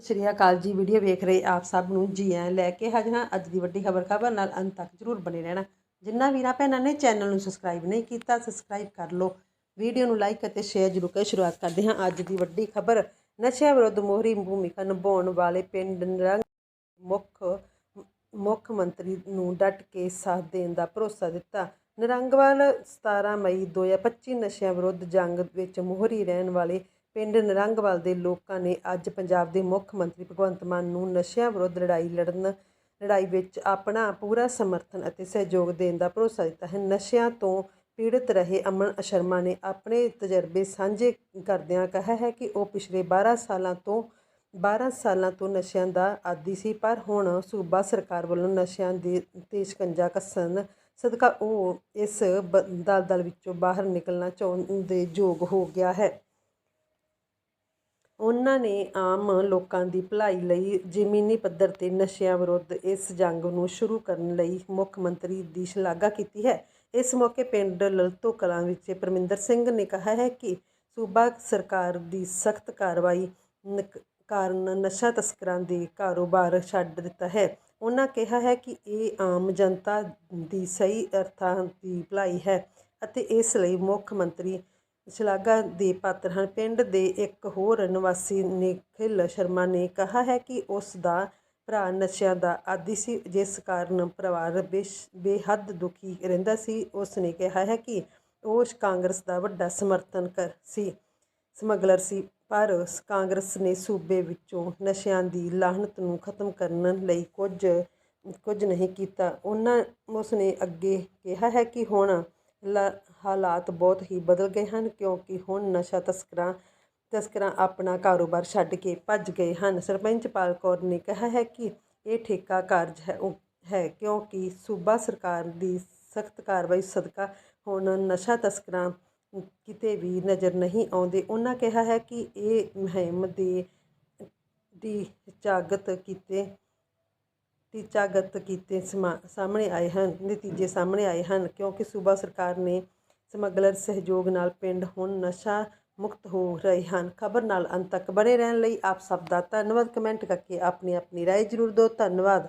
ਸਤਿ ਸ਼੍ਰੀ ਅਕਾਲ ਜੀ, ਵੀਡੀਓ ਵੇਖ ਰਹੇ ਆਪ ਸਭ ਨੂੰ ਜੀ ਆਇਆਂ ਲੈ ਕੇ ਹਾਜ਼ਰ ਹਾਂ। ਅੱਜ ਦੀ ਵੱਡੀ ਖਬਰ ਖਬਰ ਨਾਲ ਅੰਤ ਤੱਕ ਜਰੂਰ ਬਣੇ ਰਹਿਣਾ। ਜਿੰਨਾ ਵੀਰਾਂ ਭੈਣਾਂ ਨੇ ਚੈਨਲ ਨੂੰ ਸਬਸਕ੍ਰਾਈਬ ਨਹੀਂ ਕੀਤਾ ਸਬਸਕ੍ਰਾਈਬ ਕਰ ਲਓ। ਵੀਡੀਓ ਨੂੰ ਲਾਈਕ ਅਤੇ ਸ਼ੇਅਰ ਜ਼ਰੂਰ ਕਰ ਸ਼ੁਰੂਆਤ ਕਰਦੇ ਹਾਂ। ਅੱਜ ਦੀ ਵੱਡੀ ਖਬਰ, ਨਸ਼ਿਆਂ ਵਿਰੁੱਧ ਮੋਹਰੀ ਭੂਮਿਕਾ ਨਿਭਾਉਣ ਵਾਲੇ ਪਿੰਡ ਨਰੰਗ ਮੁੱਖ ਮੁੱਖ ਮੰਤਰੀ ਨੂੰ ਡਟ ਕੇ ਸਾਥ ਦੇਣ ਦਾ ਭਰੋਸਾ ਦਿੱਤਾ। ਨਰੰਗਵਾਲ 17 ਮਈ 2025 ਨਸ਼ਿਆਂ ਵਿਰੁੱਧ ਜੰਗ ਵਿੱਚ ਮੋਹਰੀ ਰਹਿਣ ਵਾਲੇ ਪਿੰਡ ਨਰੰਗਵਾਲ ਦੇ ਲੋਕਾਂ ਨੇ ਅੱਜ ਪੰਜਾਬ ਦੇ ਮੁੱਖ ਮੰਤਰੀ ਭਗਵੰਤ ਮਾਨ ਨੂੰ ਨਸ਼ਿਆਂ ਵਿਰੁੱਧ ਲੜਾਈ ਲੜਨ, ਲੜਾਈ ਵਿੱਚ ਆਪਣਾ ਪੂਰਾ ਸਮਰਥਨ ਅਤੇ ਸਹਿਯੋਗ ਦੇਣ ਦਾ ਭਰੋਸਾ ਦਿੱਤਾ ਹੈ। ਨਸ਼ਿਆਂ ਤੋਂ ਪੀੜਤ ਰਹੇ ਅਮਨ ਸ਼ਰਮਾ ਨੇ ਆਪਣੇ ਤਜਰਬੇ ਸਾਂਝੇ ਕਰਦਿਆਂ ਕਿਹਾ ਹੈ ਕਿ ਉਹ ਪਿਛਲੇ 12 ਸਾਲਾਂ ਤੋਂ 12 ਸਾਲਾਂ ਤੋਂ ਨਸ਼ਿਆਂ ਦਾ ਆਦੀ ਸੀ, ਪਰ ਹੁਣ ਸੂਬਾ ਸਰਕਾਰ ਵੱਲੋਂ ਨਸ਼ਿਆਂ ਦੇ ਤੇ ਸ਼ਿਕੰਜਾ ਕੱਸਣ ਸਦਕਾ ਉਹ ਇਸ ਬ- ਦਲਦਲ ਵਿੱਚੋਂ ਬਾਹਰ ਨਿਕਲਣਾ ਚਾਹੁੰਦੇ ਯੋਗ ਹੋ ਗਿਆ ਹੈ। ਉਹਨਾਂ ਨੇ ਆਮ ਲੋਕਾਂ ਦੀ ਭਲਾਈ ਲਈ ਜ਼ਮੀਨੀ ਪੱਧਰ ਤੇ ਨਸ਼ਿਆਂ ਵਿਰੁੱਧ ਇਸ ਜੰਗ ਨੂੰ ਸ਼ੁਰੂ ਕਰਨ ਲਈ ਮੁੱਖ ਮੰਤਰੀ ਦੀ ਸ਼ਲਾਘਾ ਕੀਤੀ ਹੈ। ਇਸ ਮੌਕੇ ਪਿੰਡ ਲਲਤੋ ਕਲਾਂ ਵਿੱਚ ਪਰਮਿੰਦਰ ਸਿੰਘ ਨੇ ਕਿਹਾ ਹੈ ਕਿ ਸੂਬਾ ਸਰਕਾਰ ਦੀ ਸਖਤ ਕਾਰਵਾਈ ਨਕ- ਕਾਰਨ ਨਸ਼ਾ ਤਸਕਰਾਂ ਦੇ ਕਾਰੋਬਾਰ ਛੱਡ ਦਿੱਤਾ ਹੈ। ਉਹਨਾਂ ਕਿਹਾ ਹੈ ਕਿ ਇਹ ਆਮ ਜਨਤਾ ਦੀ ਸਹੀ ਅਰਥਾਂ ਦੀ ਭਲਾਈ ਹੈ ਅਤੇ ਇਸ ਲਈ ਮੁੱਖ ਮੰਤਰੀ ਸ਼ਲਾਘਾ ਦੇ ਪਾਤਰ ਹਨ। ਪਿੰਡ ਦੇ ਇੱਕ ਹੋਰ ਨਿਵਾਸੀ ਨਿਖਿਲ ਸ਼ਰਮਾ ਨੇ ਕਿਹਾ ਹੈ ਕਿ ਉਸ ਦਾ ਭਰਾ ਨਸ਼ਿਆਂ ਦਾ ਆਦੀ ਸੀ, ਜਿਸ ਕਾਰਨ ਪਰਿਵਾਰ ਬੇਸ਼- ਬੇਹੱਦ ਦੁਖੀ ਰਹਿੰਦਾ ਸੀ। ਉਸ ਨੇ ਕਿਹਾ ਹੈ ਕਿ ਉਹ ਕਾਂਗਰਸ ਦਾ ਵੱਡਾ ਸਮਰਥਨ ਕਰ, ਸੀ, ਸਮਗਲਰ ਸੀ। ਪਰ ਕਾਂਗਰਸ ਨੇ ਸੂਬੇ ਵਿੱਚੋਂ ਨਸ਼ਿਆਂ ਦੀ ਲਾਹਨਤ ਨੂੰ ਖਤਮ ਕਰਨ ਲਈ ਕੁਝ ਕੁਝ ਨਹੀਂ ਕੀਤਾ। ਉਹਨਾਂ, ਉਸ ਨੇ ਅੱਗੇ ਕਿਹਾ ਹੈ ਕਿ ਹੁਣ ਹਾਲਾਤ ਬਹੁਤ ਹੀ ਬਦਲ ਗਏ ਹਨ, ਕਿਉਂਕਿ ਹੁਣ ਨਸ਼ਾ ਤਸਕਰਾਂ ਤਸਕਰਾਂ ਆਪਣਾ ਕਾਰੋਬਾਰ ਛੱਡ ਕੇ ਭੱਜ ਗਏ ਹਨ। ਸਰਪੰਚ ਪਾਲ ਕੌਰ ਨੇ ਕਿਹਾ ਹੈ ਕਿ ਇਹ ਠੇਕਾ ਕਾਰਜ ਹੈ ਹੈ ਕਿਉਂਕਿ ਸੂਬਾ ਸਰਕਾਰ ਦੀ ਸਖਤ ਕਾਰਵਾਈ ਸਦਕਾ ਹੁਣ ਨਸ਼ਾ ਤਸਕਰਾਂ ਕਿਤੇ ਵੀ ਨਜ਼ਰ ਨਹੀਂ ਆਉਂਦੇ। ਉਹਨਾਂ ਕਿਹਾ ਹੈ ਕਿ ਇਹ ਮੁਹਿੰਮ ਦੇ, ਦੀ ਜਾਗਤ ਕੀਤੇ ਟੀਚਾਗਤ ਕੀਤੇ ਸਮਾ- ਸਾਹਮਣੇ ਆਏ ਹਨ, ਨਤੀਜੇ ਸਾਹਮਣੇ ਆਏ ਹਨ, ਕਿਉਂਕਿ ਸੂਬਾ ਸਰਕਾਰ ਨੇ ਸਮਗਲਰ ਸਹਿਯੋਗ ਨਾਲ ਪਿੰਡ ਹੁਣ ਨਸ਼ਾ ਮੁਕਤ ਹੋ ਰਹੇ ਹਨ। ਖਬਰ ਨਾਲ ਅੰਤ ਤੱਕ ਬਣੇ ਰਹਿਣ ਲਈ ਆਪ ਸਭ ਦਾ ਧੰਨਵਾਦ। ਕਮੈਂਟ ਕਰਕੇ ਆਪਣੀ ਆਪਣੀ ਰਾਏ ਜ਼ਰੂਰ ਦਿਓ। ਧੰਨਵਾਦ।